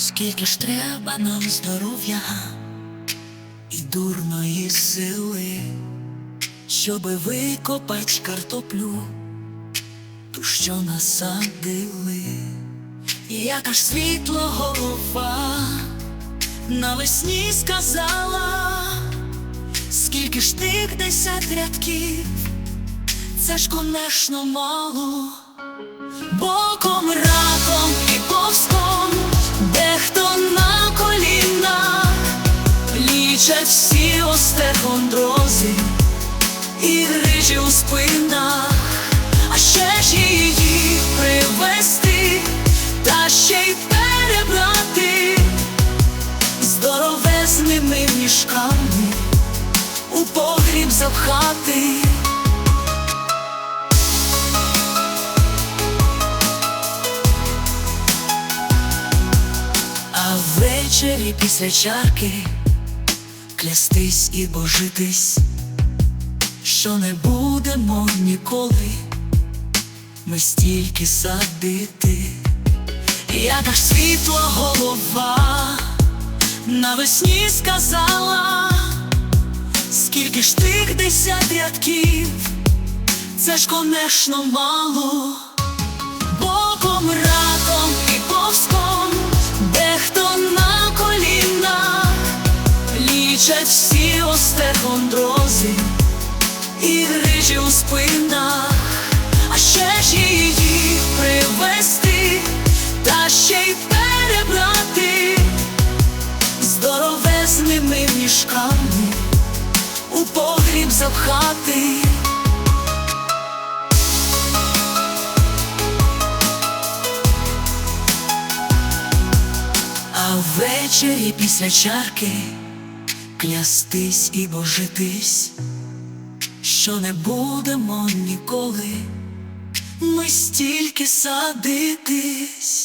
Скільки ж треба нам здоров'я і дурної сили, щоби викопать картоплю, ту, що насадили, і яка ж світло голова навесні сказала, скільки ж тих десять рядків, це ж конечно мало. Боком спинах, а ще ж її привезти, та ще й перебрати здоровезними мішками у погріб запхати. А ввечері після чарки клястись і божитись, що не будемо ніколи. Ми стільки садити, яка ж світла голова навесні сказала, скільки ж тих десять рядків, це ж конечно мало. Боком раком і повзком, дехто на колінах, лічать всі остехондрози і у спинах, а ще ж її привезти, та ще й перебрати здоровезними мішками у погріб запхати. А ввечері після чарки клястись і божитись, що не будемо ніколи ми стільки садитись.